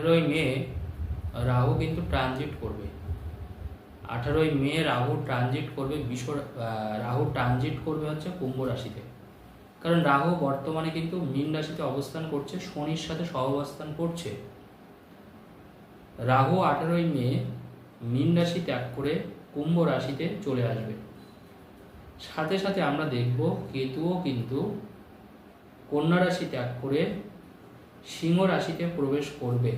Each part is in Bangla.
আঠেরোই মে রাহু কিন্তু ট্রানজিট করবে। আঠারোই মে রাহু ট্রানজিট করবে, বিশ্ব রাহু ট্রানজিট করবে হচ্ছে কুম্ভ রাশিতে। কারণ রাহু বর্তমানে কিন্তু মীন রাশিতে অবস্থান করছে, শনির সাথে সহাবস্থান করছে। রাহু আঠেরোই মে মীন রাশি ত্যাগ করে কুম্ভ রাশিতে চলে আসবে। সাথে সাথে আমরা দেখব কেতুও কিন্তু কন্যা রাশি ত্যাগ করে সিংহ রাশিতে প্রবেশ করবে।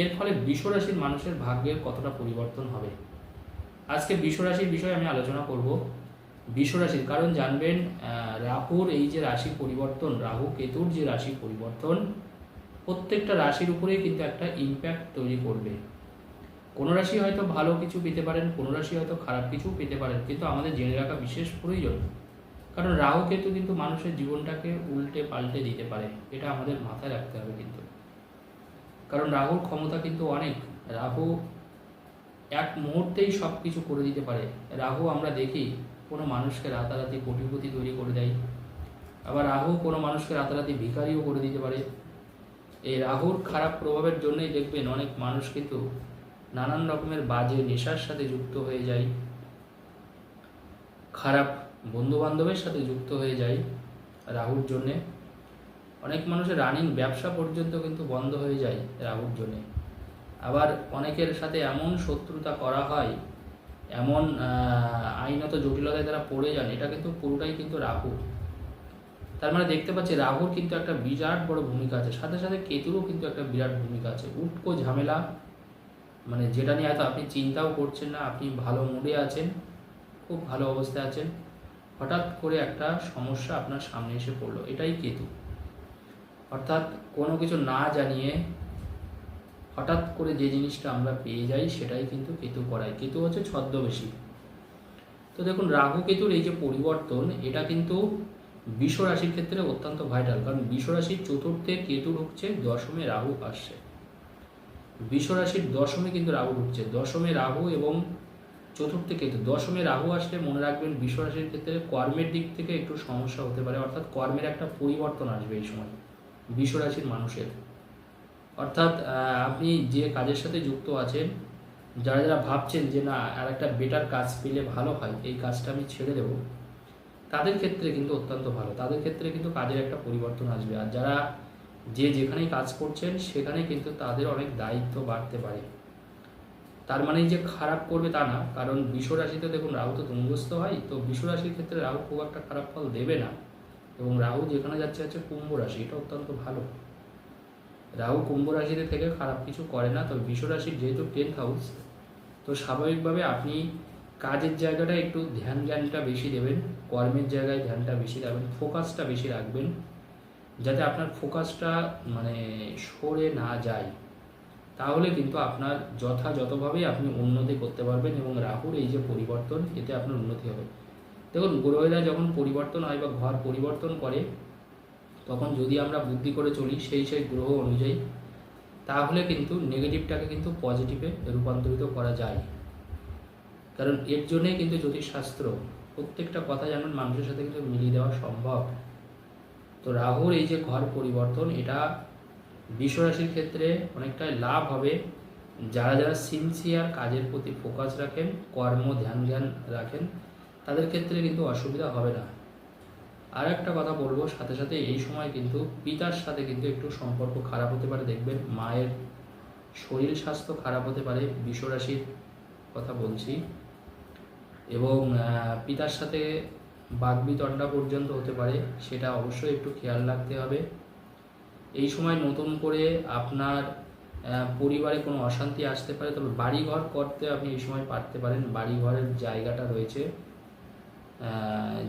এর ফলে বৃষ রাশির মানুষের ভাগ্যের কতটা পরিবর্তন হবে? আজকে বৃষ রাশির বিষয়ে আমি আলোচনা করব। বৃষ রাশির, কারণ জানবেন রাহুর এই যে রাশি পরিবর্তন, রাহু কেতুর যে রাশি পরিবর্তন, প্রত্যেকটা রাশির উপরেই কিন্তু একটা ইম্প্যাক্ট তৈরি করবে। কোনো রাশি হয়তো ভালো কিছু পেতে পারেন, কোনো রাশি হয়তো খারাপ কিছু পেতে পারেন, কিন্তু আমাদের জেনে রাখা বিশেষ প্রয়োজন। কারণ রাহু কেতু কিন্তু মানুষের জীবনটাকে উল্টে পাল্টে দিতে পারে, এটা আমাদের মাথায় রাখতে হবে কিন্তু। কারণ রাহুর ক্ষমতা কিন্তু অনেক, রাহু এক মুহূর্তেই সব কিছু করে দিতে পারে। রাহু আমরা দেখি কোনো মানুষকে রাতারাতি কোটিপতি তৈরি করে দেয়, আবার রাহু কোনো মানুষকে রাতারাতি ভিখারিও করে দিতে পারে। এই রাহুর খারাপ প্রভাবের জন্যই দেখবেন অনেক মানুষ কিন্তু নানান রকমের বাজে নেশার সাথে যুক্ত হয়ে যায়। খারাপ বন্ধু বান্ধবের সাথে যুক্ত হয়ে যায় রাহুর জন্যে। অনেক মানুষের রানিং ব্যবসা পর্যন্ত কিন্তু বন্ধ হয়ে যায় রাহুর জন্যে। আবার অনেকের সাথে এমন শত্রুতা করা হয়, এমন আইনত জটিলতায় তারা পড়ে যান, এটা কিন্তু পুরোটাই কিন্তু রাহু তার মানে দেখতে পাচ্ছি রাহুর কিন্তু একটা বিরাট বড় ভূমিকা আছে, সাথে সাথে কেতুরও কিন্তু একটা বিরাট ভূমিকা আছে। উটকো ঝামেলা মানে যেটা নিয়ে হয়তো আপনি চিন্তাও করছেন না, আপনি ভালো মুডে আছেন, খুব ভালো অবস্থায় আছেন। হঠাৎ করে একটা সমস্যা আপনার সামনে এসে পড়ল, এটাই কেতু। অর্থাৎ কোনো কিছু না জানিয়ে হঠাৎ করে যে জিনিসটা আমরা পেয়ে যাই, সেটাই কিন্তু কেতু করায়। কেতু হচ্ছে ছদ্মবেশী। তো দেখুন, রাহু কেতুর এই যে পরিবর্তন, এটা কিন্তু বিষ রাশির ক্ষেত্রে অত্যন্ত ভাইটাল কারণ বিষ রাশির চতুর্থে কেতু ঢুকছে, দশমে রাহু আসছে। বিষ রাশির দশমে কিন্তু রাহু ঢুকছে। দশমে রাহু এবং চতুর্থে কেতু, দশমে রাহু আসলে মনে রাখবেন বিষ রাশির ক্ষেত্রে কর্মের দিক থেকে একটু সমস্যা হতে পারে, অর্থাৎ কর্মের একটা পরিবর্তন আসবে এই সময় বিষ রাশির মানুষের। অর্থাৎ আপনি যে কাজের সাথে যুক্ত আছেন, যারা যারা ভাবছেন যে না, আর একটা বেটার কাজ পেলে ভালো হয়, এই কাজটা আমি ছেড়ে দেবো, তাদের ক্ষেত্রে কিন্তু অত্যন্ত ভালো, তাদের ক্ষেত্রে কিন্তু কাজের একটা পরিবর্তন আসবে। আর যারা যে যেখানেই কাজ করছেন সেখানে কিন্তু তাদের অনেক দায়িত্ব বাড়তে পারে। তার মানে যে খারাপ করবে তা না। কারণ বিষ রাশিতে দেখুন, রাহু তো তুঙ্গস্থ হয় তো বিষ রাশির ক্ষেত্রে রাহু খুব একটা খারাপ ফল দেবে না। এবং রাহু যেখানে যাচ্ছে হচ্ছে কুম্ভ রাশি, এটা অত্যন্ত ভালো। রাহু কুম্ভ রাশিতে থেকে খারাপ কিছু করে না, তবে বিষ রাশির যেহেতু টেন্থ হাউস তো স্বাভাবিকভাবে আপনি কাজের জায়গাটা একটু ধ্যান জ্ঞানটা বেশি দেবেন, কর্মের জায়গায় ধ্যানটা বেশি রাখবেন ফোকাসটা বেশি রাখবেন, যাতে আপনার ফোকাসটা মানে সরে না যায়। তাহলে কিন্তু আপনার যথাযথভাবেই আপনি উন্নতি করতে পারবেন এবং রাহুর এই যে পরিবর্তন, এতে আপনার উন্নতি হবে। দেখুন গ্রহেরা যখন পরিবর্তন হয় বা ঘর পরিবর্তন করে, তখন যদি আমরা বুদ্ধি করে চলি সেই সেই গ্রহ অনুযায়ী, তাহলে কিন্তু নেগেটিভটাকে কিন্তু পজিটিভে রূপান্তরিত করা যায়। কারণ এর জন্যই কিন্তু জ্যোতিষশাস্ত্র প্রত্যেকটা কথা জানেন মানুষের সাথে কিন্তু মিলিয়ে দেওয়া সম্ভব। তো রাহুর এই যে ঘর পরিবর্তন, এটা বিশ্বরাশির ক্ষেত্রে অনেকটাই লাভ হবে। যারা যারা সিনসিয়ার কাজের প্রতি ফোকাস রাখেন, কর্ম, ধ্যান ধ্যান রাখেন, তাদের ক্ষেত্রে কিন্তু অসুবিধা হবে না। আর একটা কথা বলব, সাথে সাথে এই সময় কিন্তু পিতার সাথে কিন্তু একটু সম্পর্ক খারাপ হতে পারে। দেখবেন মায়ের শরীর স্বাস্থ্য খারাপ হতে পারে বিশ্বরাশির কথা বলছি। এবং পিতার সাথে বাগবিতণ্ডা পর্যন্ত হতে পারে, সেটা অবশ্যই একটু খেয়াল রাখতে হবে। এই সময় নতুন করে আপনার পরিবারে কোনো অশান্তি আসতে পারে, তবে বাড়িঘর করতে আপনি এই সময় পারতে পারেন। বাড়িঘরের জায়গাটা রয়েছে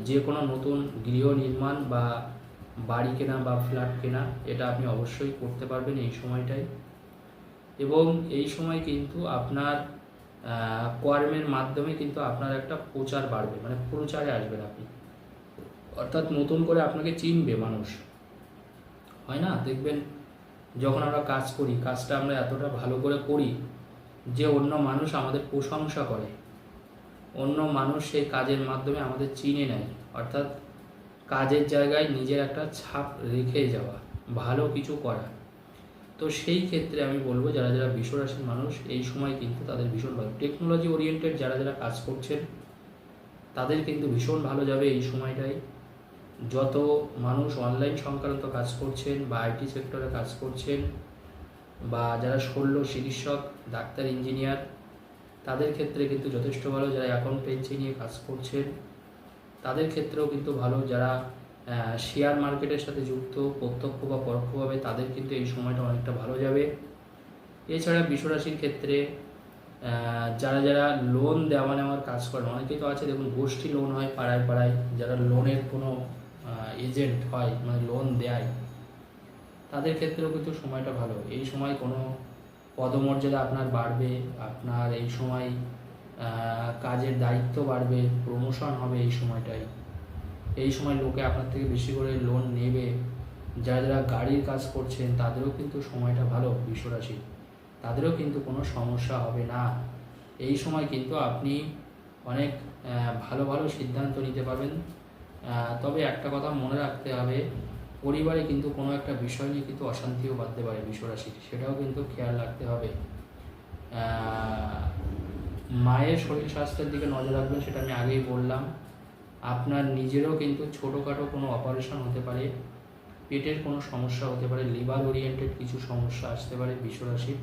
যে কোনো নতুন গৃহ নির্মাণ বা বাড়ি কেনা বা ফ্ল্যাট কেনা, এটা আপনি অবশ্যই করতে পারবেন এই সময়টায়। এবং এই সময় কিন্তু আপনার কর্মের মাধ্যমে কিন্তু আপনার একটা প্রচার বাড়বে মানে প্রচারে আসবেন আপনি। অর্থাৎ নতুন করে আপনাকে চিনবে মানুষ। হয় না? দেখবেন যখন আমরা কাজ করি, কাজটা আমরা এতটা ভালো করে করি যে অন্য মানুষ আমাদের প্রশংসা করে। অন্য মানুষ সেই কাজের মাধ্যমে আমাদের চিনে নেয়। অর্থাৎ কাজের জায়গায় নিজের একটা ছাপ রেখে যাওয়া, ভালো কিছু করা। তো সেই ক্ষেত্রে আমি বলব, যারা যারা বিশ্বরাশির মানুষ, এই সময় কিন্তু তাদের ভীষণ ভালো। টেকনোলজি ওরিয়েন্টেড যারা যারা কাজ করছেন, তাদের কিন্তু ভীষণ ভালো যাবে এই সময়টায়। যত মানুষ অনলাইন সংক্রান্ত কাজ করছেন বা আইটি সেক্টরে কাজ করছেন বা যারা শল্য চিকিৎসক, ডাক্তার ইঞ্জিনিয়ার তাদের ক্ষেত্রে কিন্তু যথেষ্ট ভালো যারা অ্যাকাউন্টেন্সি নিয়ে কাজ করছেন। তাদের ক্ষেত্রেও কিন্তু ভালো যারা শেয়ার মার্কেটের সাথে যুক্ত, প্রত্যক্ষ বা পরোক্ষভাবে তাদের কিন্তু এই সময়টা অনেকটা ভালো যাবে। এছাড়া বিশ্বরাশির ক্ষেত্রে যারা যারা লোন দেওয়া নেওয়ার কাজ করেন, অনেকেই তো আছে, দেখুন গোষ্ঠী লোন হয় পাড়ায় পাড়ায়, যারা লোনের কোনো এজেন্ট হয় মানে লোন দেয়, তাদের ক্ষেত্রেও কিন্তু সময়টা ভালো। এই সময় কোনো পদমর্যাদা আপনার বাড়বে, আপনার এই সময় কাজের দায়িত্ব বাড়বে প্রমোশন হবে এই সময়টায়। এই সময় লোকে আপনার থেকে বেশি করে লোন নেবে। যারা যারা গাড়ির কাজ করছেন, তাদেরও কিন্তু সময়টা ভালো বিশ্বরাশি। তাদেরও কিন্তু কোনো সমস্যা হবে না। এই সময় কিন্তু আপনি অনেক ভালো ভালো সিদ্ধান্ত নিতে পারবেন। তবে একটা কথা মনে রাখতে হবে, পরিবারে কিন্তু কোনো একটা বিষয় নিয়ে কিন্তু অশান্তিও বাঁধতে পারে বিশ্বরাশির, সেটাও কিন্তু খেয়াল রাখতে হবে। মায়ের শরীর স্বাস্থ্যের দিকে নজর রাখবেন, সেটা আমি আগেই বললাম। আপনার নিজেরও কিন্তু ছোটোখাটো কোনো অপারেশন হতে পারে, পেটের কোনো সমস্যা হতে পারে লিভার ওরিয়েন্টেড কিছু সমস্যা আসতে পারে বিশ্বরাশির।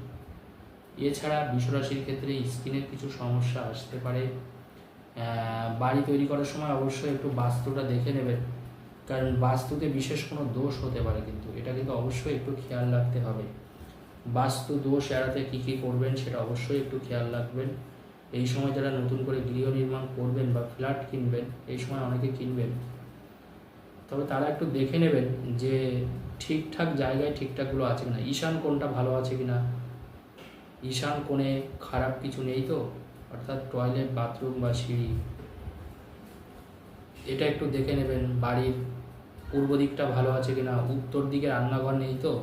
এছাড়া বিশ্বরাশির ক্ষেত্রে স্কিনের কিছু সমস্যা আসতে পারে। বাড়ি তৈরি করার সময় অবশ্যই একটু বাস্তুটা দেখে নেবেন। কারণ বাস্তুতে বিশেষ কোনো দোষ হতে পারে কিন্তু, এটা কিন্তু অবশ্যই একটু খেয়াল রাখতে হবে। বাস্তু দোষ এড়াতে কী কী করবেন সেটা অবশ্যই একটু খেয়াল রাখবেন। এই সময় যারা নতুন করে গৃহ নির্মাণ করবেন বা ফ্ল্যাট কিনবেন, এই সময় অনেকে কিনবেন। তবে তারা একটু দেখে নেবেন যে ঠিকঠাক জায়গায় ঠিকঠাকগুলো আছে কিনা। ঈশান কোনটা ভালো আছে কিনা? ঈশান কোণে খারাপ কিছু নেই তো? অর্থাৎ টয়লেট বাথরুম বা সিঁড়ি। এটা একটু দেখে নেবেন, বাড়ির পূর্ব দিকটা ভালো আছে কিনা, উত্তর দিকে রান্নাঘর নেই তো?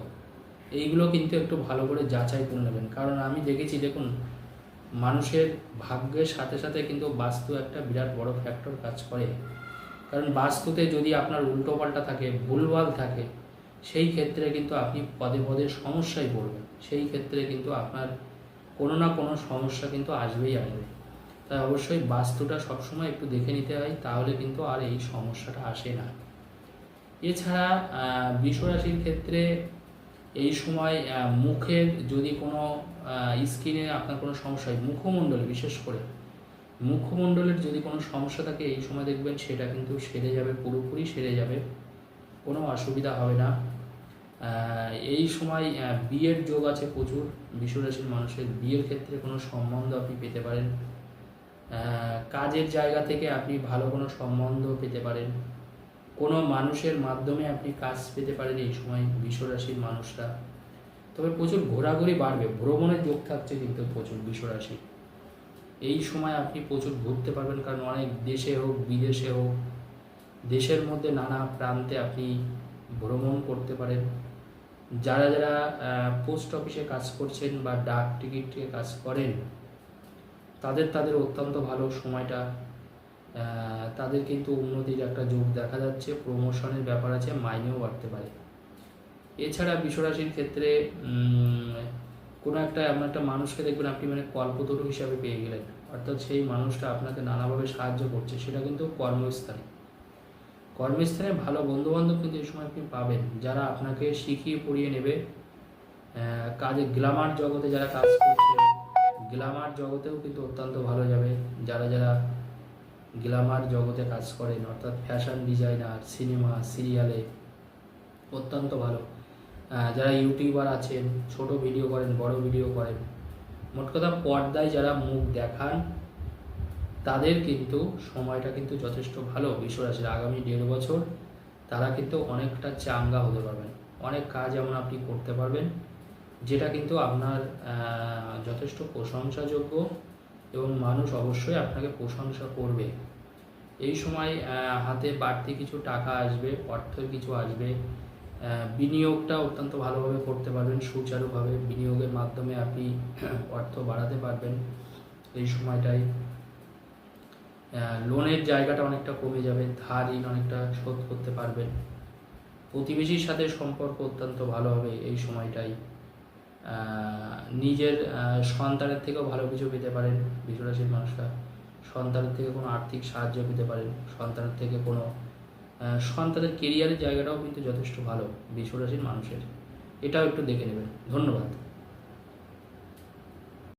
এইগুলো কিন্তু একটু ভালো করে যাচাই করে নেবেন। কারণ আমি দেখেছি, দেখুন, মানুষের ভাগ্যের সাথে সাথে কিন্তু বাস্তু একটা বিরাট বড় ফ্যাক্টর কাজ করে। কারণ বাস্তুতে যদি আপনার উল্টোপাল্টা থাকে, ভুলভাল থাকে, সেই ক্ষেত্রে কিন্তু আপনি পদে পদে সমস্যায় পড়বেন। সেই ক্ষেত্রে কিন্তু আপনার কোনো না কোনো সমস্যা কিন্তু আসবেই আসবে। তাই অবশ্যই বাস্তুটা সবসময় একটু দেখে নিতে হয় তাহলে কিন্তু আর এই সমস্যাটা আসে না। এছাড়া আহ, বৃষরাশির ক্ষেত্রে এই সময় মুখের যদি কোনো স্কিনে আপনার কোনো সমস্যা হয় মুখমণ্ডলে বিশেষ করে মুখমণ্ডলের যদি কোনো সমস্যা থাকে এই সময় দেখবেন সেটা কিন্তু সেরে যাবে পুরোপুরি সেরে যাবে কোনো অসুবিধা হবে না। এই সময় বিয়ের যোগ আছে প্রচুর। বিশ্বরাশির মানুষের বিয়ের ক্ষেত্রে কোনো সম্বন্ধ আপনি পেতে পারেন। কাজের জায়গা থেকে আপনি ভালো কোনো সম্বন্ধ পেতে পারেন। কোনো মানুষের মাধ্যমে আপনি কাজ পেতে পারেন এই সময় বিশ্বরাশির মানুষরা। তবে প্রচুর ঘোরাঘুরি বাড়বে। ভ্রমণের যোগ থাকছে কিন্তু প্রচুর বিশ্বরাশি। এই সময় আপনি প্রচুর ঘুরতে পারবেন, কারণ অনেক দেশে হোক, বিদেশে হোক, দেশের মধ্যে নানা প্রান্তে আপনি ভ্রমণ করতে পারেন। যারা যারা পোস্ট অফিসে কাজ করছেন বা ডাক টিকিটে কাজ করেন, তাদের তাদের অত্যন্ত ভালো সময়টা তাদের কিন্তু উন্নতির একটা যোগ দেখা যাচ্ছে প্রমোশনের ব্যাপার আছে, মাইনেও বাড়তে পারে। এছাড়া বিশ্বরাশির ক্ষেত্রে কোনো একটা, এমন একটা মানুষকে দেখবেন আপনি মানে কল্পতরু হিসাবে পেয়ে গেলেন। অর্থাৎ সেই মানুষটা আপনাকে নানাভাবে সাহায্য করছে, সেটা কিন্তু কর্মস্থানে। কর্মস্থানে ভালো বন্ধুবান্ধব কিন্তু এই সময় আপনি পাবেন, যারা আপনাকে শিখিয়ে পড়িয়ে নেবে। কাজে গ্ল্যামার জগতে যারা কাজ করছে গ্ল্যামার জগতেও কিন্তু অত্যন্ত ভালো যাবে। যারা যারা গ্ল্যামার জগতে কাজ করেন, অর্থাৎ ফ্যাশন ডিজাইনার সিনেমা সিরিয়ালে অত্যন্ত ভালো। যারা ইউটিউবার আছেন, ছোট ভিডিও করেন, বড় ভিডিও করেন, মোট কথা পর্দায় যারা মুখ দেখান তাদের কিন্তু সময়টা কিন্তু যথেষ্ট ভালো। বিশ্বরাশির আগামী দেড় বছর তারা কিন্তু অনেকটা চাঙ্গা হতে পারবেন। অনেক কাজ যেমন আপনি করতে পারবেন যেটা কিন্তু আপনার যথেষ্ট প্রশংসাযোগ্য এবং মানুষ অবশ্যই আপনাকে প্রশংসা করবে। এই সময় হাতে বাড়তি কিছু টাকা আসবে অর্থের কিছু আসবে বিনিয়োগটা অত্যন্ত ভালোভাবে করতে পারবেন সুচারুভাবে বিনিয়োগের মাধ্যমে আপনি অর্থ বাড়াতে পারবেন। এই সময়টায় আহ, লোনের জায়গাটা অনেকটা কমে যাবে, ধার ঋণ অনেকটা শোধ করতে পারবেন। প্রতিবেশীর সাথে সম্পর্ক অত্যন্ত ভালো হবে এই সময়টাই। নিজের সন্তানের থেকেও ভালো কিছু পেতে পারেন বিশ্বরাশির মানুষরা। সন্তানের থেকে কোনো আর্থিক সাহায্য পেতে পারেন, সন্তানের থেকে কোনো সন্তানের কেরিয়ারের জায়গাটাও কিন্তু যথেষ্ট ভালো বিশ্বরাশির মানুষের। এটাও একটু দেখে নেবেন। ধন্যবাদ।